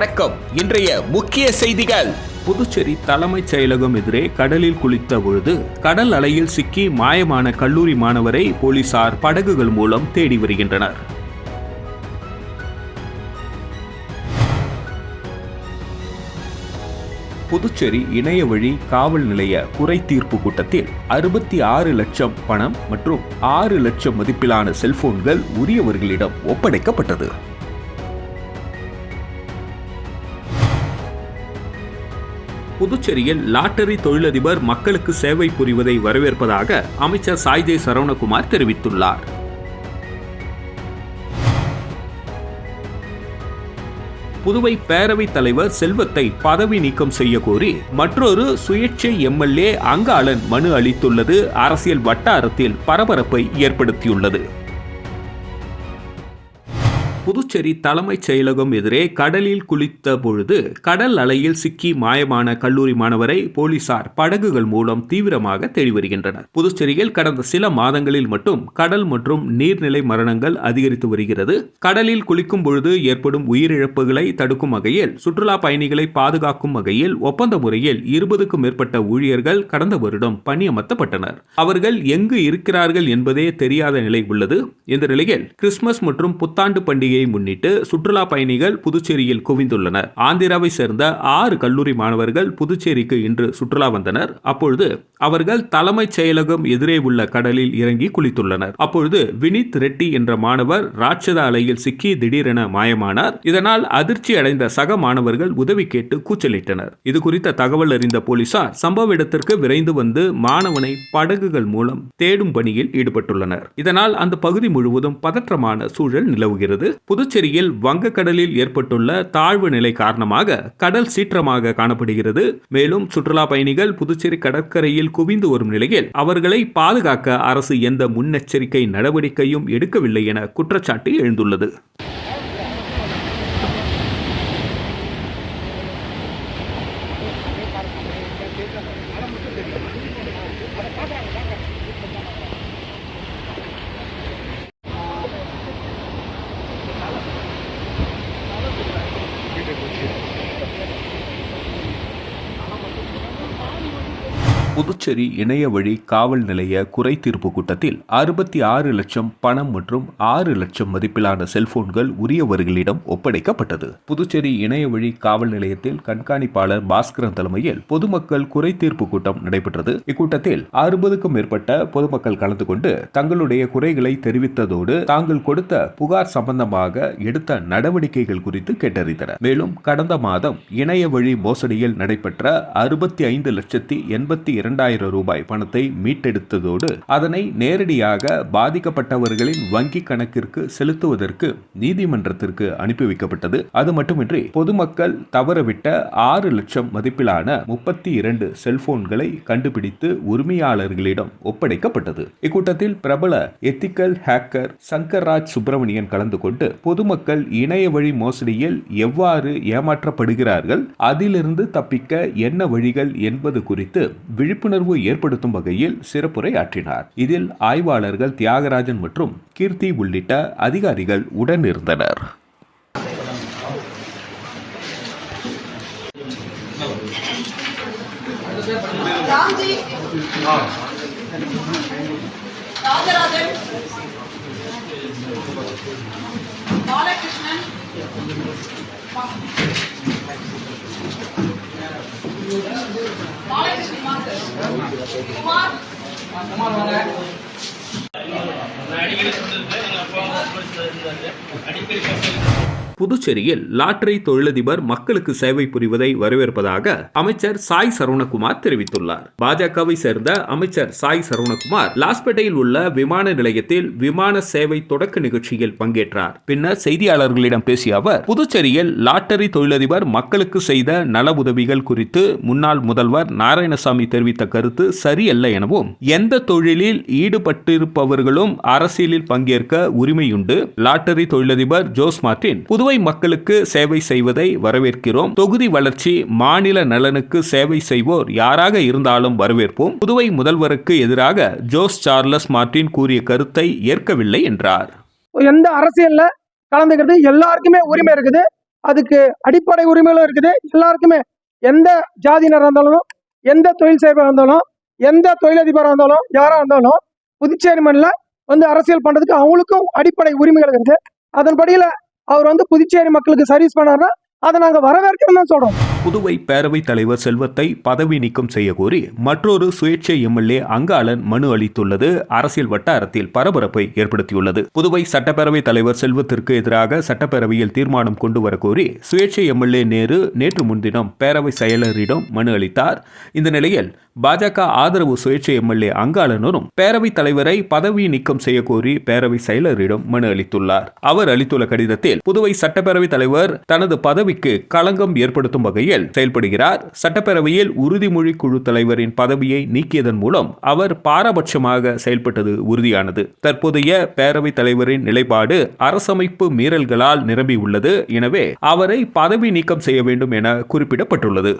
வணக்கம். இன்றைய முக்கிய செய்திகள். புதுச்சேரி தலைமைச் செயலகம் எதிரே கடலில் குளித்த பொழுது கடல் அலையில் சிக்கி மாயமான கல்லூரி மாணவரை போலீசார் படகுகள் மூலம் தேடி வருகின்றனர். புதுச்சேரி இணைய வழி காவல் நிலைய குறை தீர்ப்பு கூட்டத்தில் அறுபத்தி ஆறு லட்சம் பணம் மற்றும் ஆறு லட்சம் மதிப்பிலான செல்போன்கள் உரியவர்களிடம் ஒப்படைக்கப்பட்டது. புதுச்சேரியில் லாட்டரி தொழிலதிபர் மக்களுக்கு சேவை புரிவதை வரவேற்பதாக அமைச்சர் சாய்ஜே சரவணகுமார் தெரிவித்துள்ளார். புதுவை பேரவைத் தலைவர் செல்வத்தை பதவி நீக்கம் செய்ய கோரி மற்றொரு சுயேட்சை எம்எல்ஏ அங்காளன் மனு அளித்துள்ளது. அரசியல் வட்டாரத்தில் பரபரப்பை ஏற்படுத்தியுள்ளது. புதுச்சேரி தலைமைச் செயலகம் எதிரே கடலில் குளித்த பொழுது கடல் அலையில் சிக்கி மாயமான கல்லூரி மாணவரை போலீசார் படகுகள் மூலம் தீவிரமாக தேடி வருகின்றனர். புதுச்சேரியில் கடந்த சில மாதங்களில் மட்டும் கடல் மற்றும் நீர்நிலை மரணங்கள் அதிகரித்து வருகிறது. கடலில் குளிக்கும் பொழுது ஏற்படும் உயிரிழப்புகளை தடுக்கும் வகையில் சுற்றுலா பயணிகளை பாதுகாக்கும் வகையில் ஒப்பந்த முறையில் இருபதுக்கும் மேற்பட்ட ஊழியர்கள் கடந்த வருடம் பணியமர்த்தப்பட்டனர். அவர்கள் எங்கு இருக்கிறார்கள் என்பதே தெரியாத நிலை உள்ளது. இந்த நிலையில் கிறிஸ்துமஸ் மற்றும் புத்தாண்டு பண்டிகை பண்டிகையை முன்னிட்டு சுற்றுலா பயணிகள் புதுச்சேரியில் குவிந்துள்ளனர். ஆந்திராவை சேர்ந்த ஆறு கல்லூரி மாணவர்கள் புதுச்சேரிக்கு இன்று சுற்றுலா வந்தனர். அப்பொழுது அவர்கள் தலைமைச் செயலகம் எதிரே உள்ள கடலில் இறங்கி குளித்துள்ளனர். அப்பொழுது வினித் ரெட்டி என்ற மாணவர் ராட்சத அலையில் சிக்கி திடீரென மாயமானார். இதனால் அதிர்ச்சி அடைந்த சக மாணவர்கள் உதவி கேட்டு கூச்சலிட்டனர். இது குறித்த தகவல் அறிந்த போலீசார் சம்பவ இடத்திற்கு விரைந்து வந்து மாணவனை படகுகள் மூலம் தேடும் பணியில் ஈடுபட்டுள்ளனர். இதனால் அந்த பகுதி முழுவதும் பதற்றமான சூழல் நிலவுகிறது. புதுச்சேரியில் வங்கக்கடலில் ஏற்பட்டுள்ள தாழ்வு நிலை காரணமாக கடல் சீற்றமாக காணப்படுகிறது. மேலும் சுற்றுலா பயணிகள் புதுச்சேரி கடற்கரையில் குவிந்து வரும் நிலையில் அவர்களை பாதுகாக்க அரசு எந்த முன்னெச்சரிக்கை நடவடிக்கையும் எடுக்கவில்லை என குற்றச்சாட்டு எழுந்துள்ளது. будут புதுச்சேரி இணைய வழி காவல் நிலைய குறை தீர்ப்பு கூட்டத்தில் அறுபத்தி ஆறு லட்சம் பணம் மற்றும் ஆறு லட்சம் மதிப்பிலான செல்போன்கள் உரியவர்களிடம் ஒப்படைக்கப்பட்டது. புதுச்சேரி இணைய வழி காவல் நிலையத்தில் கண்காணிப்பாளர் பாஸ்கரன் தலைமையில் பொதுமக்கள் குறை தீர்ப்பு கூட்டம் நடைபெற்றது. இக்கூட்டத்தில் அறுபதுக்கும் மேற்பட்ட பொதுமக்கள் கலந்து கொண்டு தங்களுடைய குறைகளை தெரிவித்ததோடு தாங்கள் கொடுத்த புகார் சம்பந்தமாக எடுத்த நடவடிக்கைகள் குறித்து கேட்டறிந்தனர். மேலும் கடந்த மாதம் இணைய வழி மோசடியில் நடைபெற்ற அறுபத்தி ஐந்து லட்சத்தி எண்பத்தி இரண்டாயிரம் ரூபாய் பணத்தை மீட்டெடுத்ததோடு அதனை நேரடியாக பாதிக்கப்பட்டவர்களின் வங்கி கணக்கிற்கு செலுத்துவதற்கு நீதிமன்றத்திற்கு அனுப்பி வைக்கப்பட்டது. அது மட்டுமின்றி பொதுமக்கள் தவறவிட்ட ஆறு லட்சம் மதிப்பிலான முப்பத்தி இரண்டு செல்போன்களை கண்டுபிடித்து உரிமையாளர்களிடம் ஒப்படைக்கப்பட்டது. இக்கூட்டத்தில் பிரபல எத்திக்கல் ஹேக்கர் சங்கர்ராஜ் சுப்பிரமணியன் கலந்து கொண்டு பொதுமக்கள் இணைய வழி மோசடியில் எவ்வாறு ஏமாற்றப்படுகிறார்கள் அதிலிருந்து தப்பிக்க என்ன வழிகள் என்பது குறித்து விழிப்புணர்வு ஏற்படுத்தும் வகையில் சிறப்புரை ஆற்றினார். இதில் ஆய்வாளர்கள் தியாகராஜன் மற்றும் கீர்த்தி உள்ளிட்ட அதிகாரிகள் உடனிருந்தனர். ராஜராஜன். பாலகிருஷ்ணன். அடிக்கடி மாஸ்டர் புதுச்சேரியில் லாட்டரி தொழிலதிபர் மக்களுக்கு சேவை புரிவதை வரவேற்பதாக அமைச்சர் சாய் சரவணகுமார் தெரிவித்துள்ளார். பாஜகவை சேர்ந்த அமைச்சர் சாய் சரவணகுமார் லாஸ்பேட்டையில் உள்ள விமான நிலையத்தில் விமான சேவை தொடக்க நிகழ்ச்சியில் பங்கேற்றார். பின்னர் செய்தியாளர்களிடம் பேசிய அவர் புதுச்சேரியில் லாட்டரி தொழிலதிபர் மக்களுக்கு செய்த நல உதவிகள் குறித்து முன்னாள் முதல்வர் நாராயணசாமி தெரிவித்த கருத்து சரியல்ல எனவும் எந்த தொழிலில் ஈடுபட்டிருப்பவர்களும் அரசியலில் பங்கேற்க உரிமையுண்டு. லாட்டரி தொழிலதிபர் ஜோஸ் மார்டின் புதுவை மக்களுக்கு சேவை செய்வதை வரவேற்கிறோம். தொகுதி வளர்ச்சி மாநில நலனுக்கு சேவை செய்வோர் யாராக இருந்தாலும் வரவேற்போம். புதுவை முதல்வருக்கு எதிராக ஜோஸ் சார்லஸ் மார்டின் கூறிய கருத்தை ஏற்கவில்லை என்றார். எந்த அரசியல்ல கலந்துக்கிறது? எல்லாருக்குமே உரிமை இருக்குது. அதுக்கு அடிப்படை உரிமைகளும் இருக்குது. எல்லாருக்குமே எந்த ஜாதியினர் இருந்தாலும் எந்த தொழில் செய்வராக இருந்தாலும் எந்த தொழிலதிபராக இருந்தாலும் யாராக இருந்தாலும் புதுச்சேரி மண்ணில் வந்து அரசியல் பண்ணுறதுக்கு அவங்களுக்கும் அடிப்படை உரிமைகள் இருக்குது. அதன்படியில் அவர் வந்து புதுச்சேரி மக்களுக்கு சர்வீஸ் பண்ணார்னா அதை நாங்கள் வரவேற்கிறோம் தான் சொல்கிறோம் புதுவை பேரவைத் தலைவர் செல்வத்தை பதவி நீக்கம் செய்யக்கோரி கோரி மற்றொரு சுயேட்சை எம்எல்ஏ அங்காளன் மனு அளித்துள்ளது. அரசியல் வட்டாரத்தில் பரபரப்பை ஏற்படுத்தியுள்ளது. புதுவை சட்டப்பேரவைத் தலைவர் செல்வத்திற்கு எதிராக சட்டப்பேரவையில் தீர்மானம் கொண்டு வரக்கோரி கோரி சுயேட்சை எம்எல்ஏ நேரு நேற்று முன்தினம் பேரவை செயலரிடம் மனு அளித்தார். இந்த நிலையில் பாஜக ஆதரவு சுயேட்சை எம்எல்ஏ அங்காளனரும் பேரவைத் தலைவரை பதவி நீக்கம் செய்யக்கோரி பேரவை செயலரிடம் மனு அளித்துள்ளார். அவர் அளித்துள்ள கடிதத்தில் புதுவை சட்டப்பேரவைத் தலைவர் தனது பதவிக்கு களங்கம் ஏற்படுத்தும் வகையில் செயல்படுகிறார். சட்டப்பேரவையில் உறுதிமொழி குழு தலைவரின் பதவியை நீக்கியதன் மூலம் அவர் பாரபட்சமாக செயல்பட்டது உறுதியானது. தற்போதைய பேரவைத் தலைவரின் நிலைப்பாடு அரசமைப்பு மீறல்களால் நிரம்பியுள்ளது. எனவே அவரை பதவி நீக்கம் செய்ய வேண்டும் என குறிப்பிடப்பட்டுள்ளது.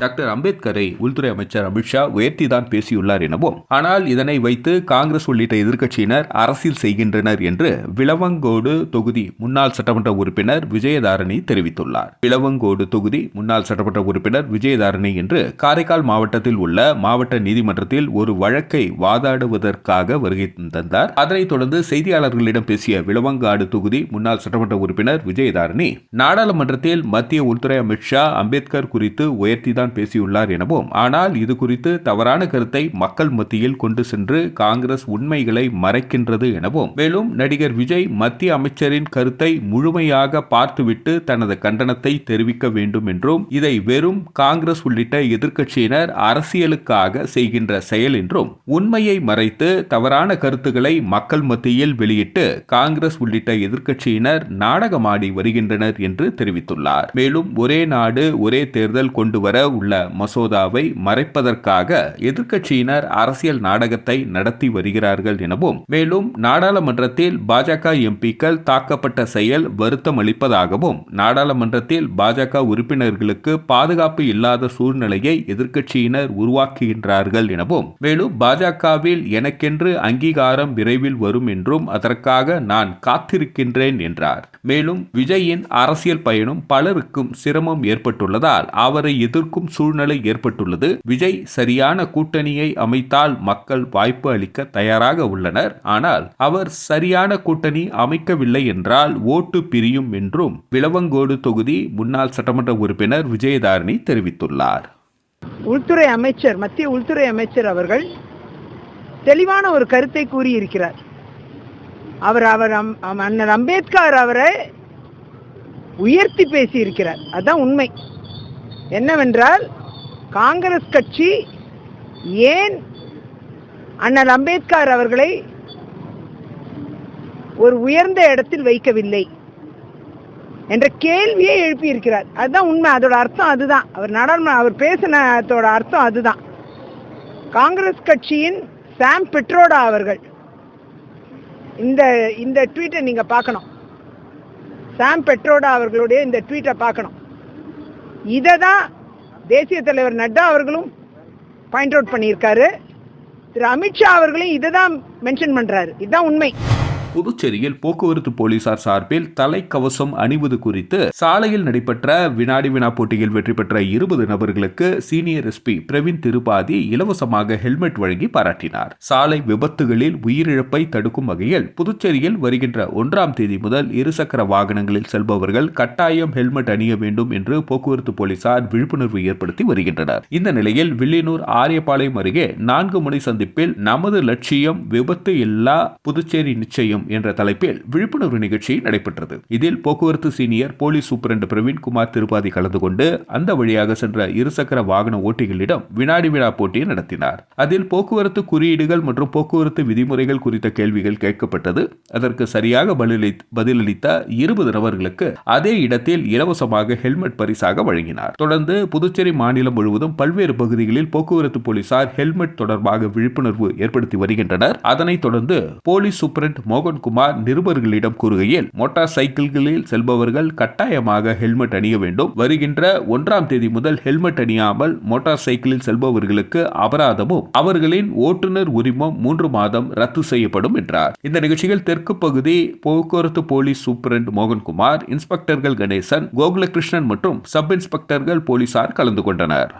டாக்டர் அம்பேத்கரை உள்துறை அமைச்சர் அமித்ஷா உயர்த்திதான் பேசியுள்ளார் எனவும் ஆனால் இதனை வைத்து காங்கிரஸ் உள்ளிட்ட எதிர்க்கட்சியினர் அரசியல் செய்கின்றனர் என்று விளவங்கோடு தொகுதி முன்னாள் சட்டமன்ற உறுப்பினர் விஜயதாரணி தெரிவித்துள்ளார். விளவங்கோடு தொகுதி முன்னாள் சட்டமன்ற உறுப்பினர் விஜயதாரணி என்று காரைக்கால் மாவட்டத்தில் உள்ள மாவட்ட நீதிமன்றத்தில் ஒரு வழக்கை வாதாடுவதற்காக வருகை தந்தார். அதனைத் தொடர்ந்து செய்தியாளர்களிடம் பேசிய விளவங்காடு தொகுதி முன்னாள் சட்டமன்ற உறுப்பினர் விஜயதாரணி நாடாளுமன்றத்தில் மத்திய உள்துறை அமித்ஷா அம்பேத்கர் குறித்து உயர்த்திதான் பேசியுள்ளார் எனவும் ஆனால் இது குறித்து தவறான கருத்தை மக்கள் மத்தியில் கொண்டு சென்று காங்கிரஸ் உண்மைகளை மறைக்கின்றது எனவும் மேலும் நடிகர் விஜய் மத்திய அமைச்சரின் கருத்தை முழுமையாக பார்த்துவிட்டு தனது கண்டனத்தை தெரிவிக்க வேண்டும் என்றும் இதை வெறும் காங்கிரஸ் உள்ளிட்ட எதிர்க்கட்சியினர் அரசியலுக்காக செய்கின்ற செயல் என்றும் உண்மையை மறைத்து தவறான கருத்துக்களை மக்கள் மத்தியில் வெளியிட்டு காங்கிரஸ் உள்ளிட்ட எதிர்க்கட்சியினர் நாடகமாடி வருகின்றனர் என்று தெரிவித்துள்ளார். மேலும் ஒரே நாடு ஒரே தேர்தல் கொண்டு வர உள்ள மசோதாவை மறைப்பதற்காக எதிர்க்கட்சியினர் அரசியல் நாடகத்தை நடத்தி வருகிறார்கள் எனவும் மேலும் நாடாளுமன்றத்தில் பாஜக எம்பிக்கள் தாக்கப்பட்ட செயல் வருத்தம் அளிப்பதாகவும் நாடாளுமன்றத்தில் பாஜக உறுப்பினர்களுக்கு பாதுகாப்பு இல்லாத சூழ்நிலையை எதிர்க்கட்சியினர் உருவாக்குகின்றார்கள் எனவும் மேலும் பாஜகவில் எனக்கென்று அங்கீகாரம் விரைவில் வரும் என்றும் அதற்காக நான் காத்திருக்கின்றேன் என்றார். மேலும் விஜயின் அரசியல் பயணம் பலருக்கும் சிரமம் ஏற்பட்டுள்ளதால் அவரை எதிர்க்கும் சூழ்நிலை ஏற்பட்டுள்ளது. விஜய் சரியான கூட்டணியை அமைத்தால் மக்கள் வாய்ப்பு அளிக்க தயாராக உள்ளனர். ஆனால் அவர் சரியான கூட்டணி அமைக்கவில்லை என்றால் ஓட்டு பிரியும் என்றும் விளவங்கோடு தொகுதி முன்னாள் சட்டமன்ற உறுப்பினர் விஜயதாரணி தெரிவித்துள்ளார். உள்துறை அமைச்சர் மத்திய உள்துறை அமைச்சர் அவர்கள் தெளிவான ஒரு கருத்தை கூறியிருக்கிறார். அவர் அவர் அண்ணன் அம்பேத்கர் அவரை உயர்த்தி பேசியிருக்கிறார். அதான் உண்மை. என்னவென்றால் காங்கிரஸ் கட்சி ஏன் அண்ணல் அம்பேத்கர் அவர்களை ஒரு உயர்ந்த இடத்தில் வைக்கவில்லை என்ற கேள்வியை எழுப்பியிருக்கிறார். அதுதான் உண்மை. அதோட அர்த்தம் அதுதான். அவர் நாடாளுமன்ற அவர் பேசினதோட அர்த்தம் அதுதான். காங்கிரஸ் கட்சியின் சாம் பெட்ரோடா அவர்கள் இந்த இந்த ட்வீட்டை நீங்க பார்க்கணும். சாம் பெட்ரோடா அவர்களுடைய இந்த ட்வீட்டை பார்க்கணும். இதை தான் தேசிய தலைவர் நட்டா அவர்களும் பாயிண்ட் அவுட் பண்ணியிருக்காரு. திரு அமித்ஷா அவர்களும் இதை தான் மென்ஷன் பண்றாரு. இதுதான் உண்மை. புதுச்சேரியில் போக்குவரத்து போலீசார் சார்பில் தலைக்கவசம் அணிவது குறித்து சாலையில் நடைபெற்ற வினாடி வினா போட்டியில் வெற்றி பெற்ற இருபது நபர்களுக்கு சீனியர் எஸ்பி பிரவீன் திருபாதி இலவசமாக ஹெல்மெட் வழங்கி பாராட்டினார். சாலை விபத்துகளில் உயிரிழப்பை தடுக்கும் வகையில் புதுச்சேரியில் வருகின்ற ஒன்றாம் தேதி முதல் இருசக்கர வாகனங்களில் செல்பவர்கள் கட்டாயம் ஹெல்மெட் அணிய வேண்டும் என்று போக்குவரத்து போலீசார் விழிப்புணர்வு ஏற்படுத்தி வருகின்றனர். இந்த நிலையில் வில்லியனூர் ஆரியபாளையம் அருகே நான்கு முனை சந்திப்பில் நமது லட்சியம் விபத்து இல்லா புதுச்சேரி நிச்சயம் என்ற தலைப்பில் விழிப்புணர்வு நிகழ்ச்சி நடைபெற்றது. இதில் போக்குவரத்து senior police superintendent Praveenkumar Tripathi கலந்து கொண்டு அந்த வழியாக சென்ற இருசக்கர வாகன ஓட்டிகளிடம் வினாடி வினா போட்டி நடத்தினார். அதில் போக்குவரத்து குறியீடுகள் மற்றும் போக்குவரத்து விதிமுறைகள் குறித்த கேள்விகள் கேட்கப்பட்டது. அதற்கு சரியாக பதிலளித்த இருபது நபர்களுக்கு அதே இடத்தில் இலவசமாக ஹெல்மெட் பரிசாக வழங்கினார். தொடர்ந்து புதுச்சேரி மாநிலம் முழுவதும் பல்வேறு பகுதிகளில் போக்குவரத்து போலீசார் ஹெல்மெட் தொடர்பாக விழிப்புணர்வு ஏற்படுத்தி வருகின்றனர். அதனைத் தொடர்ந்து போலீஸ் சூப்பரண்ட் மோகன் மோகன்குமார் நிருபர்களிடம் கூறுகையில் மோட்டார் சைக்கிள்களில் செல்பவர்கள் கட்டாயமாக ஹெல்மெட் அணிய வேண்டும். வருகின்ற ஒன்றாம் தேதி முதல் ஹெல்மெட் அணியாமல் மோட்டார் சைக்கிளில் செல்பவர்களுக்கு அபராதமும் அவர்களின் ஓட்டுநர் உரிமம் மூன்று மாதம் ரத்து செய்யப்படும் என்றார். இந்த நிகழ்ச்சியில் தெற்கு பகுதி போக்குவரத்து போலீஸ் சூப்பரண்ட் மோகன்குமார் இன்ஸ்பெக்டர்கள் கணேசன் கோகுலகிருஷ்ணன் மற்றும் சப் இன்ஸ்பெக்டர்கள் போலீசார் கலந்து கொண்டனர்.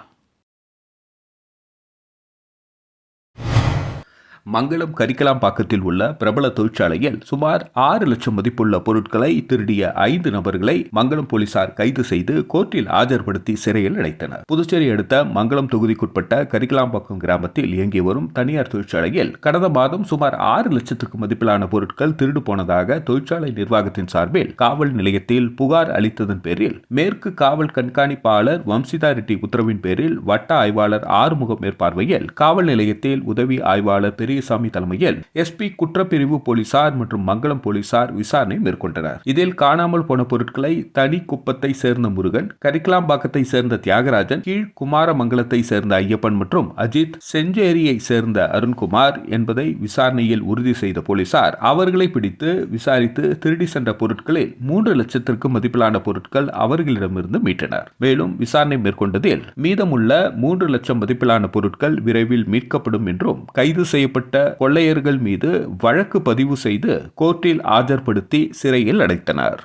மங்களம் கரிக்கலாம்பாக்கத்தில் உள்ள பிரபல தொழிற்சாலையில் சுமார் ஆறு லட்சம் மதிப்புள்ள பொருட்களை திருடிய ஐந்து நபர்களை மங்களம் போலீசார் கைது செய்து கோர்ட்டில் ஆஜர்படுத்தி சிறையில் அடைத்தனர். புதுச்சேரி அடுத்த மங்களம் தொகுதிக்குட்பட்ட கரிக்கலாம்பாக்கம் கிராமத்தில் இயங்கி வரும் தனியார் தொழிற்சாலையில் கடந்த மாதம் சுமார் ஆறு லட்சத்துக்கு மதிப்பிலான பொருட்கள் திருடு போனதாக தொழிற்சாலை நிர்வாகத்தின் சார்பில் காவல் நிலையத்தில் புகார் அளித்ததன் பேரில் மேற்கு காவல் கண்காணிப்பாளர் வம்சிதா ரெட்டி உத்தரவின் பேரில் வட்ட ஆய்வாளர் ஆறுமுகம் மேற்பார்வையில் காவல் நிலையத்தில் உதவி ஆய்வாளர் பெரியசாமி தலைமையில் எஸ்பி குற்றப்பிரிவு போலீசார் மற்றும் மங்களம் போலீசார் விசாரணை மேற்கொண்டனர். இதில் காணாமல் போன பொருட்களை தனி குப்பத்தை சேர்ந்த முருகன் கரிக்கலாம்பாக்கத்தை சேர்ந்த தியாகராஜன் கீழ் குமாரமங்கலத்தை சேர்ந்த ஐயப்பன் மற்றும் அஜித் செஞ்சேரியை சேர்ந்த அருண்குமார் என்பதை விசாரணையில் உறுதி செய்த போலீசார் அவர்களை பிடித்து விசாரித்து திருடி சென்ற பொருட்களில் மூன்று லட்சத்திற்கும் மதிப்பிலான பொருட்கள் அவர்களிடமிருந்து மீட்டனர். மேலும் விசாரணை மேற்கொண்டதில் மீதமுள்ள மூன்று லட்சம் மதிப்பிலான பொருட்கள் விரைவில் மீட்கப்படும் என்றும் கைது செய்யப்பட்ட கொள்ளையர்கள் மீது வழக்கு பதிவு செய்து கோர்ட்டில் ஆஜர்படுத்தி சிறையில் அடைத்தனர்.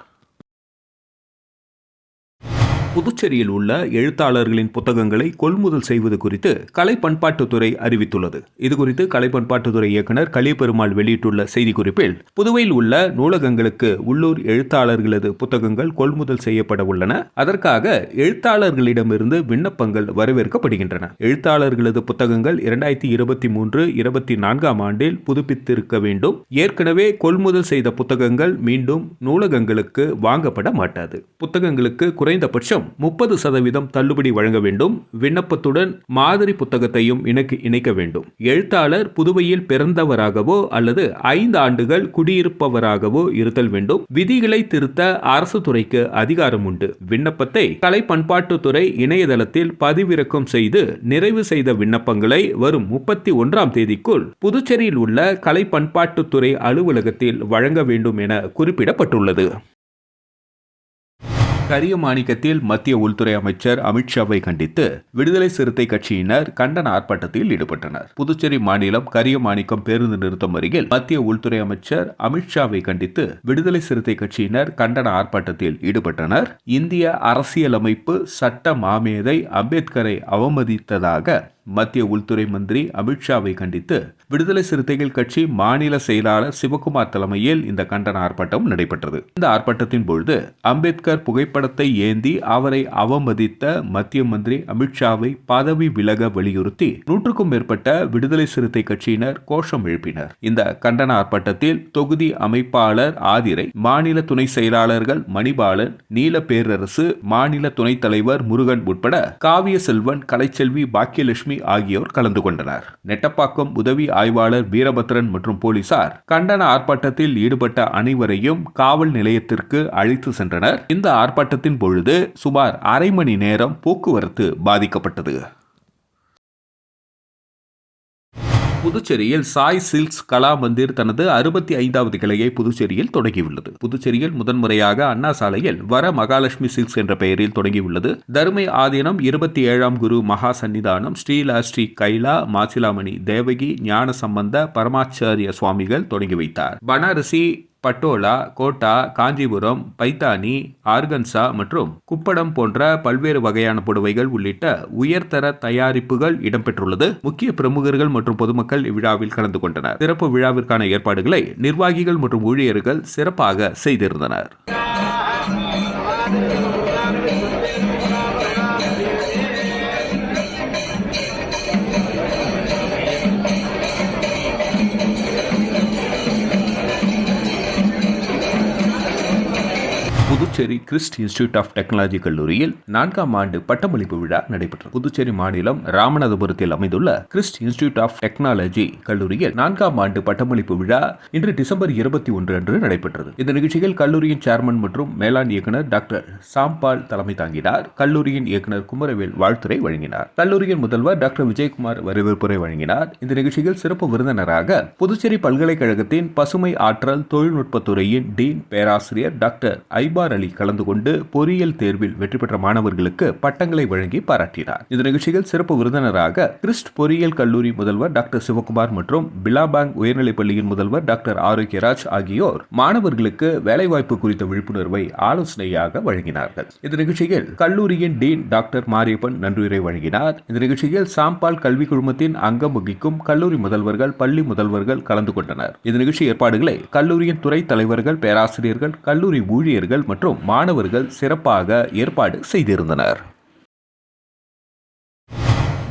புதுச்சேரியில் உள்ள எழுத்தாளர்களின் புத்தகங்களை கொள்முதல் செய்வது குறித்து கலை பண்பாட்டுத்துறை அறிவித்துள்ளது. இதுகுறித்து கலை பண்பாட்டுத்துறை இயக்குனர் கலியபெருமாள் வெளியிட்டுள்ள செய்திக்குறிப்பில் புதுவையில் உள்ள நூலகங்களுக்கு உள்ளூர் எழுத்தாளர்களது புத்தகங்கள் கொள்முதல் செய்யப்பட உள்ளன. அதற்காக எழுத்தாளர்களிடமிருந்து விண்ணப்பங்கள் வரவேற்கப்படுகின்றன. எழுத்தாளர்களது புத்தகங்கள் இரண்டாயிரத்தி இருபத்தி மூன்று இருபத்தி நான்காம் ஆண்டில் புதுப்பித்திருக்க வேண்டும். ஏற்கனவே கொள்முதல் செய்த புத்தகங்கள் மீண்டும் நூலகங்களுக்கு வாங்கப்பட மாட்டாது. புத்தகங்களுக்கு குறைந்தபட்சம் முப்பது சதவீதம் தள்ளுபடி வழங்க வேண்டும். விண்ணப்பத்துடன் மாதிரி புத்தகத்தையும் இணைக்க இணைக்க வேண்டும். எழுத்தாளர் புதுவையில் பிறந்தவராகவோ அல்லது ஐந்து ஆண்டுகள் குடியிருப்பவராகவோ இருத்தல் வேண்டும். விதிகளை திருத்த அரசு துறைக்கு அதிகாரம் உண்டு. விண்ணப்பத்தை கலை பண்பாட்டுத்துறை இணையதளத்தில் பதிவிறக்கம் செய்து நிறைவு செய்த விண்ணப்பங்களை வரும் முப்பத்தி ஒன்றாம் தேதிக்குள் புதுச்சேரியில் உள்ள கலை பண்பாட்டுத்துறை அலுவலகத்தில் வழங்க வேண்டும் என குறிப்பிடப்பட்டுள்ளது. கரியமாணிக்கத்தில் மத்திய உள்துறை அமைச்சர் அமித்ஷாவை கண்டித்து விடுதலை சிறுத்தை கட்சியினர் கண்டன ஆர்ப்பாட்டத்தில் ஈடுபட்டனர். புதுச்சேரி மாநிலம் கரியமாணிக்கம் பேருந்து நிறுத்தம் அருகில் மத்திய உள்துறை அமைச்சர் அமித்ஷாவை கண்டித்து விடுதலை சிறுத்தை கட்சியினர் கண்டன ஆர்ப்பாட்டத்தில் ஈடுபட்டனர். இந்திய அரசியலமைப்பு சட்ட மாமேதை அம்பேத்கரை அவமதித்ததாக மத்திய உள்துறை மந்திரி அமித்ஷாவை கண்டித்து விடுதலை சிறுத்தைகள் கட்சி மாநில செயலாளர் சிவகுமார் தலைமையில் இந்த கண்டன ஆர்ப்பாட்டம் நடைபெற்றது. இந்த ஆர்ப்பாட்டத்தின் பொழுது அம்பேத்கர் புகைப்படத்தை ஏந்தி அவரை அவமதித்த மத்திய மந்திரி அமித்ஷாவை பதவி விலக வலியுறுத்தி நூற்றுக்கும் மேற்பட்ட விடுதலை சிறுத்தை கட்சியினர் கோஷம் எழுப்பினர். இந்த கண்டன ஆர்ப்பாட்டத்தில் தொகுதி அமைப்பாளர் ஆதிரை மாநில துணை செயலாளர்கள் மணிபாலன் நீல பேரரசு மாநில துணைத் தலைவர் முருகன் உட்பட காவிய செல்வன் கலைச்செல்வி பாக்கியலட்சுமி ஆகியோர் கலந்து கொண்டனர். நெட்டப்பாக்கம் உதவி ஆய்வாளர் வீரபத்ரன் மற்றும் போலீசார் கண்டன ஆர்ப்பாட்டத்தில் ஈடுபட்ட அனைவரையும் காவல் நிலையத்திற்கு அழைத்து சென்றனர். இந்த ஆர்ப்பாட்டத்தின் பொழுது சுமார் அரை மணி நேரம் போக்குவரத்து பாதிக்கப்பட்டது. புதுச்சேரியில் சாய் சில்க்ஸ் கலா மந்திர் தனது அறுபத்தி ஐந்தாவது கிளையை புதுச்சேரியில் தொடங்கியுள்ளது. புதுச்சேரியில் முதன்முறையாக அண்ணா சாலையில் வர மகாலட்சுமி சில்க்ஸ் என்ற பெயரில் தொடங்கியுள்ளது. தருமை ஆதீனம் இருபத்தி ஏழாம் குரு மகா சன்னிதானம் ஸ்ரீலா ஸ்ரீ கைலா மாசிலாமணி தேவகி ஞான சம்பந்த பரமாச்சாரிய சுவாமிகள் தொடங்கி வைத்தார். பனாரசி பட்டோலா கோட்டா காஞ்சிபுரம் பைத்தானி ஆர்கன்சா மற்றும் குப்படம் போன்ற பல்வேறு வகையான புடவைகள் உள்ளிட்ட உயர்தர தயாரிப்புகள் இடம்பெற்றுள்ளது. முக்கிய பிரமுகர்கள் மற்றும் பொதுமக்கள் இவ்விழாவில் கலந்து கொண்டனர். சிறப்பு விழாவிற்கான ஏற்பாடுகளை நிர்வாகிகள் மற்றும் ஊழியர்கள் சிறப்பாக செய்திருந்தனர். Puducherry Christ institute of technology கல்லூரியில் நான்காம் ஆண்டு பட்டமளிப்பு விழா நடைபெற்றது. புதுச்சேரி மாநிலம் ராமநாதபுரத்தில் அமைந்துள்ள கிறிஸ்ட் இன்ஸ்டியூட் ஆஃப் டெக்னாலஜி கல்லூரியில் நான்காம் ஆண்டு பட்டமளிப்பு விழா இன்று டிசம்பர் இருபத்தி ஒன்று அன்று நடைபெற்றது. இந்த நிகழ்ச்சியில் கல்லூரியின் சேர்மன் மற்றும் மேலாண் இயக்குனர் டாக்டர் சாம்பால் தலைமை தாங்கினார். கல்லூரியின் இயக்குனர் குமரவேல் வாழ்த்துரை வழங்கினார். கல்லூரியின் முதல்வர் டாக்டர் விஜயகுமார் வரவேற்புரை வழங்கினார். இந்த நிகழ்ச்சியில் சிறப்பு விருந்தினராக புதுச்சேரி பல்கலைக்கழகத்தின் பசுமை ஆற்றல் தொழில்நுட்பத்துறையின் டீன் பேராசிரியர் டாக்டர் ஐபார் அலி கலந்து கொண்டு பொறியியல் தேர்வில் வெற்றி பெற்ற மாணவர்களுக்கு பட்டங்களை வழங்கி பாராட்டினார். இந்த நிகழ்ச்சியில் சிறப்பு விருந்தினராக கிறிஸ்ட் பொறியியல் கல்லூரி முதல்வர் டாக்டர் சிவகுமார் மற்றும் பிலாபாங் உயர்நிலைப் பள்ளியின் முதல்வர் டாக்டர் ஆரோக்கியராஜ் ஆகியோர் மாணவர்களுக்கு வேலைவாய்ப்பு குறித்த விழிப்புணர்வை ஆலோசனையாக வழங்கினார்கள். இந்த நிகழ்ச்சியில் கல்லூரியின் டீன் டாக்டர் மாரியப்பன் நன்றியுரை வழங்கினார். இந்த நிகழ்ச்சியில் சாம்பால் கல்வி குழுமத்தின் அங்கம் வகிக்கும் கல்லூரி முதல்வர்கள் பள்ளி முதல்வர்கள் கலந்து கொண்டனர். இந்த நிகழ்ச்சி ஏற்பாடுகளை கல்லூரியின் துறை தலைவர்கள் பேராசிரியர்கள் கல்லூரி ஊழியர்கள் மற்றும் மாணவர்கள் சிறப்பாக ஏற்பாடு செய்திருந்தனர்.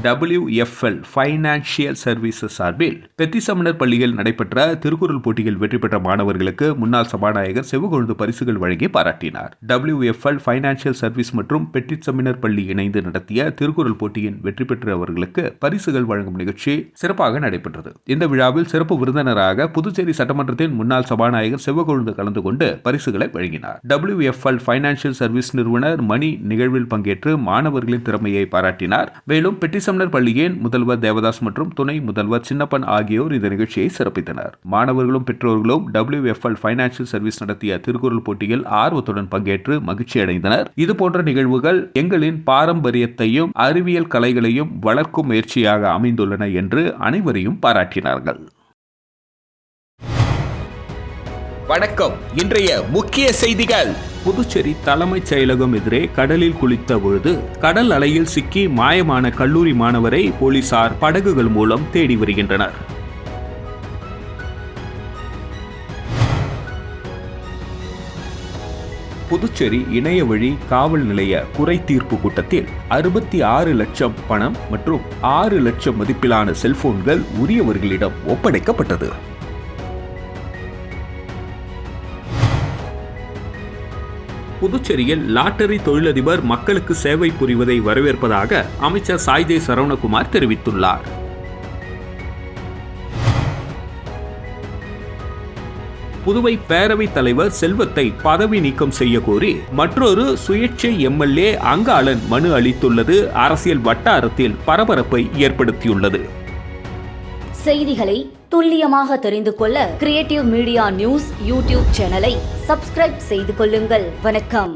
டபிள்யூஎஃப்எல் ஃபைனான்சியல் சர்வீசஸ் சார்பில் பெத்திசமணர் பள்ளியில் நடைபெற்ற திருக்குறள் போட்டியில் வெற்றி பெற்ற மாணவர்களுக்கு முன்னாள் சபாநாயகர் சிவகொழுந்து பரிசுகள் வழங்கி பாராட்டினார். டபிள்யூஎஃப்எல் ஃபைனான்சியல் சர்வீஸ் மற்றும் பெட்டிச்சமினர் பள்ளி இணைந்து நடத்திய திருக்குறள் போட்டியின் வெற்றி பெற்றவர்களுக்கு பரிசுகள் வழங்கும் நிகழ்ச்சி சிறப்பாக நடைபெற்றது. இந்த விழாவில் சிறப்பு விருந்தினராக புதுச்சேரி சட்டமன்றத்தின் முன்னாள் சபாநாயகர் சிவகொழுந்து கலந்து கொண்டு பரிசுகளை வழங்கினார். டபிள்யூஎஃப்எல் ஃபைனான்சியல் சர்வீஸ் நிறுவனர் மணி நிகழ்வில் பங்கேற்று மாணவர்களின் திறமையை பாராட்டினார். மேலும் பெட்டிசம்னர் பள்ளியின் முதல்வர் தேவதாஸ் மற்றும் துணை முதல்வர் சின்னப்பன் ஆகியோர் இந்த நிகழ்ச்சியை சிறப்பித்தனர். மாணவர்களும் பெற்றோர்களும் W F L financial service நடத்திய திருக்குறள் போட்டியில் ஆர்வத்துடன் பங்கேற்று மகிழ்ச்சி அடைந்தனர் இது போன்ற நிகழ்வுகள் எங்களின் பாரம்பரியத்தையும் அறிவியல் கலைகளையும் வளர்க்கும் முயற்சியாக அமைந்துள்ளன என்று அனைவரையும் பாராட்டினார்கள். வணக்கம். இன்றைய முக்கிய செய்திகள். புதுச்சேரி தலைமைச் செயலகம் எதிரே கடலில் குளித்த பொழுது கடல் அலையில் சிக்கி மாயமான கல்லூரி மாணவரை போலீசார் படகுகள் மூலம் தேடி வருகின்றனர். புதுச்சேரி இணைய வழி காவல் நிலைய குறை தீர்ப்பு கூட்டத்தில் அறுபத்தி ஆறு லட்சம் பணம் மற்றும் ஆறு லட்சம் மதிப்பிலான செல்போன்கள் உரியவர்களிடம் ஒப்படைக்கப்பட்டது. புதுச்சேரியில் லாட்டரி தொழிலதிபர் மக்களுக்கு சேவை புரிவதை வரவேற்பதாக அமைச்சர் சாய்தே சரவணகுமார் தெரிவித்துள்ளார். புதுவை பேரவைத் தலைவர் செல்வத்தை பதவி நீக்கம் செய்ய கோரி மற்றொரு சுயேட்சை எம்எல்ஏ அங்காளன் மனு அளித்துள்ளது. அரசியல் வட்டாரத்தில் பரபரப்பை ஏற்படுத்தியுள்ளது. செய்திகளை துல்லியமாக தெரிந்து கொள்ள கிரியேட்டிவ் மீடியா நியூஸ் யூடியூப் சேனலை சப்ஸ்கிரைப் செய்து கொள்ளுங்கள். வணக்கம்.